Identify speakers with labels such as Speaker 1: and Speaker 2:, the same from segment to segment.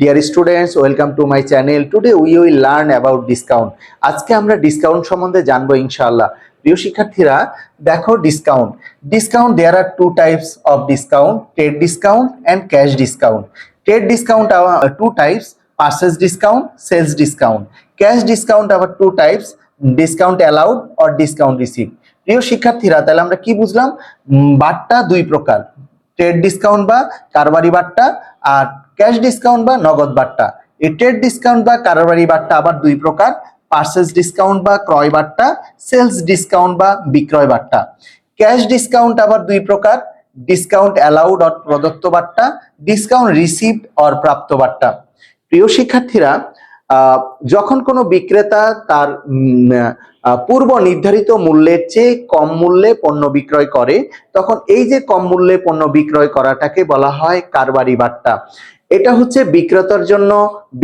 Speaker 1: Dear students welcome to my channel today we will learn about discount আজকে আমরা discount সম্বন্ধে জানব ইনশাআল্লাহ। প্রিয় শিক্ষার্থীরা, দেখো discount discount there are two types of discount trade discount and cash discount trade discount two types purchase discount sales discount cash discount আবার two types discount allowed or discount receive প্রিয় শিক্ষার্থীরা, তাহলে আমরা কি বুঝলাম? বাট্টা দুই প্রকার। ট্রেড ডিসকাউন্ট বা কারবারি বাট্টা আর ক্যাশ ডিসকাউন্ট বা নগদ বার্তা এই ট্রেড ডিসকাউন্ট বা কারোবারি বাট্টা আবার দুই প্রকার পার্সেস ডিসকাউন্ট বা ক্রয় বাট্টা সেলস ডিসকাউন্ট বা বিক্রয় বার্তা ক্যাশ ডিসকাউন্ট আবার দুই প্রকার ডিসকাউন্ট অ্যালাউড অর প্রদত্ত বার্তা ডিসকাউন্ট রিসিভড অর প্রাপ্ত বার্তা প্রিয় শিক্ষার্থীরা যখন কোনো বিক্রেতা তার পূর্ব নির্ধারিত মূল্যের চেয়ে কম মূল্যে পণ্য বিক্রয় করে, তখন এই যে কম মূল্যে পণ্য বিক্রয় করাটাকে বলা হয় কারবারি বাট্টা। এটা হচ্ছে বিক্রেতার জন্য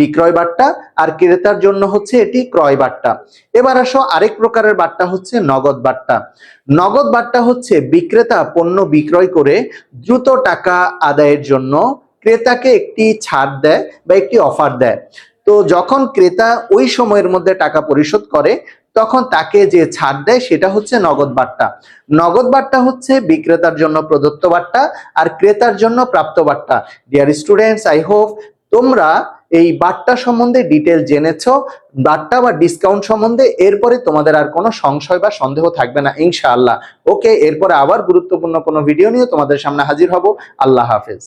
Speaker 1: বিক্রয় বাট্টা আর ক্রেতার জন্য হচ্ছে এটি ক্রয় বাট্টা। এবার আসো আরেক প্রকারের বাট্টা হচ্ছে নগদ বাট্টা। নগদ বাট্টা হচ্ছে বিক্রেতা পণ্য বিক্রয় করে দ্রুত টাকা আদায়ের জন্য ক্রেতাকে একটি ছাড় দেয় বা একটি অফার দেয়। তো যখন ক্রেতা ওই সময়ের মধ্যে টাকা পরিশোধ করে, তখন তাকে যে ছাড় দেয় সেটা হচ্ছে নগদ বার্তা। নগদ বার্তা হচ্ছে বিক্রেতার জন্য প্রদত্ত বার্তা আর ক্রেতার জন্য প্রাপ্ত বার্তা। ডিয়ার স্টুডেন্টস আই হোপ তোমরা এই বার্তা সম্বন্ধে ডিটেল জেনেছো, বার্তা বা ডিসকাউন্ট সম্বন্ধে, এরপরে তোমাদের আর কোনো সংশয় বা সন্দেহ থাকবে না, ইনশাআল্লাহ। ওকে এরপরে আবার গুরুত্বপূর্ণ কোনো ভিডিও নিয়ে তোমাদের সামনে হাজির হব। আল্লাহ হাফেজ।